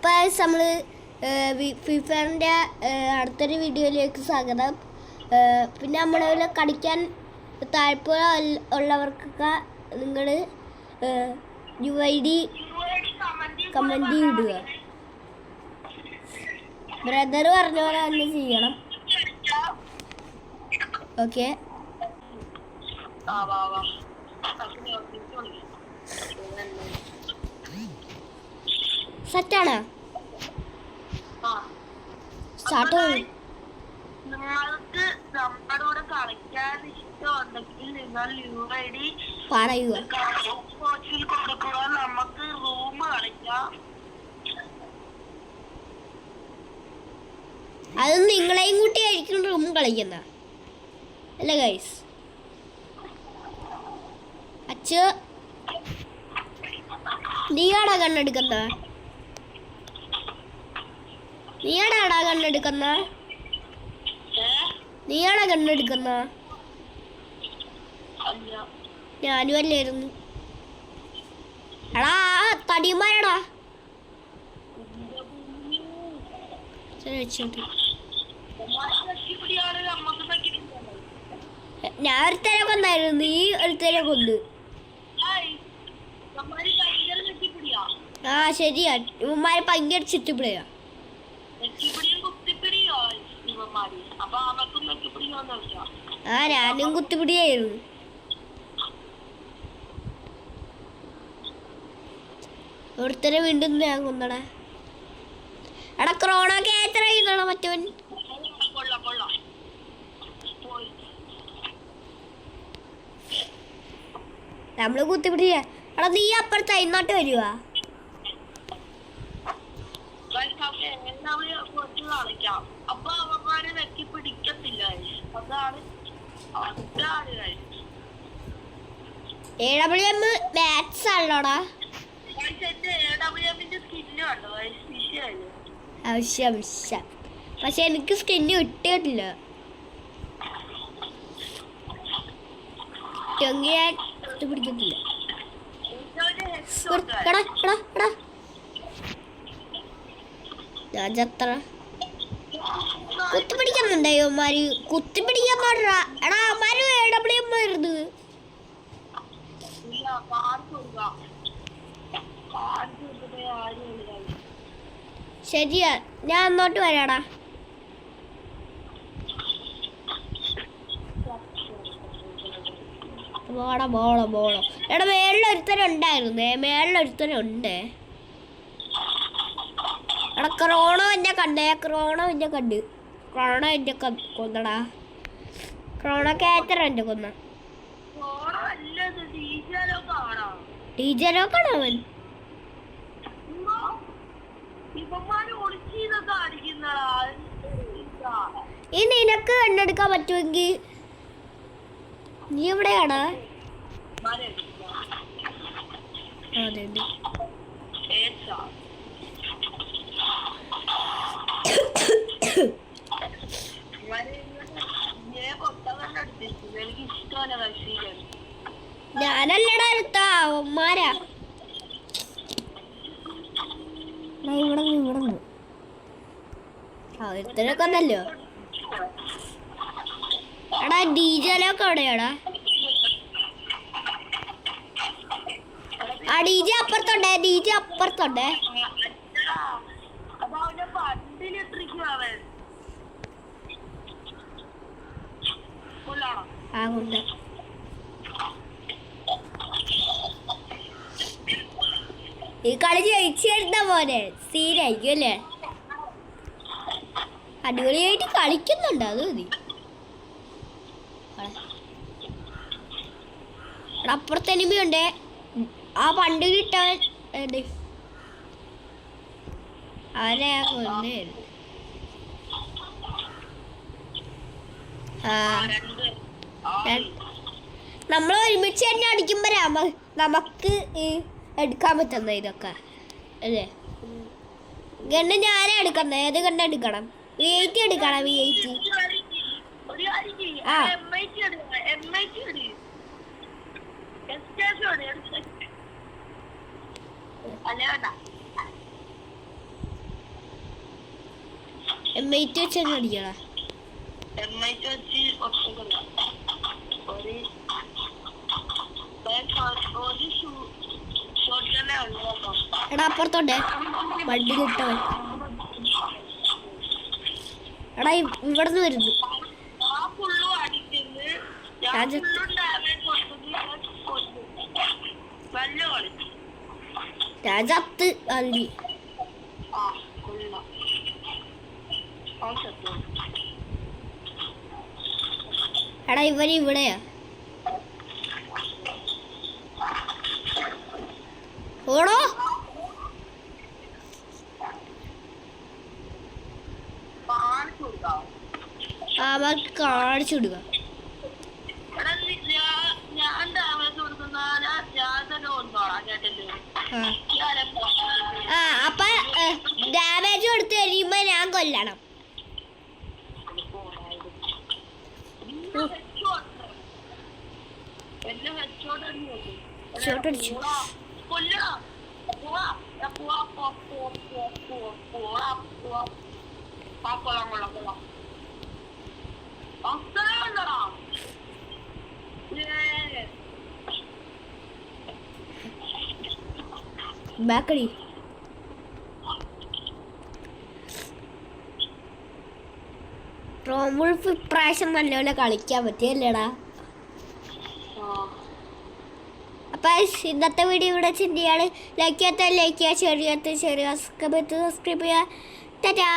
അപ്പോൾ നമ്മൾ ഫിഫറിന്റെ അടുത്തൊരു വീഡിയോയിലേക്ക് സ്വാഗതം. പിന്നെ നമ്മളെ കളിക്കാൻ താല്പര്യം ഉള്ളവർക്കൊക്കെ നിങ്ങൾ യു ഐ ഡി കമന്റ് ഇടുക. ബ്രദർ പറഞ്ഞ പോലെ തന്നെ ചെയ്യണം. ഓക്കെ. സെറ്റാണ്. സ്റ്റാർട്ട് നിങ്ങൾക്ക് നമ്മുടെ കൂടെ കളിക്കാൻ ഇഷ്ടമുണ്ടെങ്കിൽ നിങ്ങൾ യു ഐ ഡി പറയുക. കോച്ചിൽ കൊടുക്കുക. നമുക്ക് റൂം കളിക്കാം. അത് നിങ്ങളെയും കൂട്ടി ആയിരിക്കും റൂം കളിക്കുന്ന. അല്ലേ ഗൈസ് അച്ഛ നീയാണോ കണ്ണെടുക്കുന്ന നീയാടാടാ കണ്ണെടുക്കുന്ന? നീയാണാ കണ്ണെടുക്കുന്ന? ഞാനും അല്ലായിരുന്നു. എടാ തടിയന്മാരടാ ശരി, വെച്ചോട്ടെ ഞാൻ ഒരുത്തരെ കൊന്നായിരുന്നു. നീ ഒരുത്തരെ കൊന്നു. ആ ശരിയാ. ഉമ്മാരെ ഭയങ്കര ചുറ്റിപ്പിടിയാ ആ ഞാനും കുത്തിപ്പിടിയായിരുന്നു ഒരുത്തരെ വീണ്ടും ഞാൻ കൊന്നടാ. എടാ ക്രോണൊക്കെ എത്ര ചെയ്യുന്നോ മറ്റവൻ. നമ്മൾ കുത്തിപ്പിടിയാ. എടാ നീ അപ്പുറത്ത് ഇങ്ങോട്ട് വരുവാ. അപ്പൊ അവന്മാര് തട്ടി പിടിക്കത്തില്ല. അതാണ് അതാണ് എ ഡബ്ല്യു എം മാത്സ് ആണല്ലോടാ. ആവശ്യം ആവശ്യം പക്ഷെ എനിക്ക് സ്കിന്ന് കിട്ടിയിട്ടില്ല. ഞാൻ പിടിക്കത്തില്ല. ഞാൻ ചത്ര കുത്തിപ്പിടിക്കുന്നുണ്ടോ മാര് കുത്തിപ്പിടിക്കാൻ പാടില്ല. എടാ മാര് എ ഡബ്ല്യു എം ആയിരുന്നു. ഇല്ല കാണിച്ചു കൊടുക്കാം കാണിച്ചു ആരും ഇല്ല ശരിയാ ഞാൻ അങ്ങോട്ട് വരാടാ. പോടാ പോളോ പോളോ എടാ മേളിലൊരുത്തരം ഉണ്ട് എടാ ക്രോണോ എന്നെ കണ്ടേ? ക്രോണോ എന്നെ കണ്ട്. ക്രോണോ എന്റെ കൊന്നടാ. ക്രോണ കാറ്റർ എന്റെ കൊന്ന. ഫോണോ അല്ലത് ടീച്ചറോ കാണാം ടീച്ചറൊക്കെയാണ് അവൻ. ഈ നിനക്ക് കണ്ണെടുക്കാൻ പറ്റുമെങ്കിൽ നീ എവിടെയാണ്? അതെ അതെ ഞാനല്ലടാ അടുത്താ ഉമ്മാരാ. ഇവിടെ ഇവിടെ ഒരുത്തരൊക്കെ ഒന്നല്ലോ എടാ ഡീജലൊക്കെ എവിടെയാടാ? ആ ഡി ജെ അപ്പുറത്തുണ്ടേ ഡി ജെ അപ്പുറത്തുണ്ടേ അപ്പൊ അവന്റെ പണ്ടിലിട്ടിരിക്കും അവൻ കൊള്ളാണോ ആ കൊണ്ട് ഈ കളി ജയിച്ചു കഴിഞ്ഞ പോലെ സീനായിരിക്കും അല്ലേ? അടിപൊളിയായിട്ട് കളിക്കുന്നുണ്ട് അത് മതി. എടാ, അപ്പുറത്ത് എനിമിയുണ്ട്. ആ പണ്ട് കിട്ടാൻ? അവനെ നമ്മൾ ഒരുമിച്ച് തന്നെ അടിക്കുമ്പോ രാമ- നമുക്ക് ഈ എടുക്കാൻ പറ്റുന്ന ഇതൊക്കെ. അല്ലേ? ഗണ്ണ് ഞാനേ എടുക്കണം ഏത് ഗണ്ണ് എടുക്കണം? വി എയ്റ്റി എടുക്കണം. വി എയ്റ്റി ആ. എം ഐ ടി ടി വെച്ച് തന്നെ അടിക്കണം? എം ഐ വെച്ച് അപ്പുറത്തോട്ടെ. വണ്ടി കിട്ടാൻ എടാ ഇവിടെ നിന്ന് വരുന്നു. രാജത്ത് അല്ലി എടാ ഇവർ ഇവിടെയാ. just- ഫുള്ളും ഡാമേജ് കൊടുത്തത് ഞാൻ കൊന്നു നല്ല കളി ഞാൻ ചത്ത് അല്ലി ആ കൊള്ളാം ആ സത്യം എടാ ഇവൻ ഇവിടെയാ ഓടോ കാണിച്ചു കൊടുക്കാം അവൻ കാണിച്ചു വിടുക എടാ നീ- ഞാൻ- ഞാൻ ഡാമേജ് കൊടുക്കുന്ന ഞാൻ ഞാൻ കൊന്നോളാം കേട്ടില്ലേ ആ. അപ്പൊ ഡാമേജ് കൊടുത്തു കഴിയുമ്പോ ഞാൻ കൊല്ലണം. Headshot അടിച്ചു. ബാക്കടി റോമുൾഫ് ഇപ്രാവശ്യം നല്ലപോലെ കളിക്കാൻ പറ്റിയല്ലേടാ? അപ്പൊ ഇന്നത്തെ വീഡിയോ ഇവിടെ ചിന്തിയാണ് ലൈക്ക് ചെയ്യാത്ത ലൈക്ക് ചെയ്യുക ഷെയർ ചെയ്യാത്ത ഷെയർ ചെയ്യുക. സബ്സ്ക്രൈബ് ചെയ്യുക. ടാറ്റാ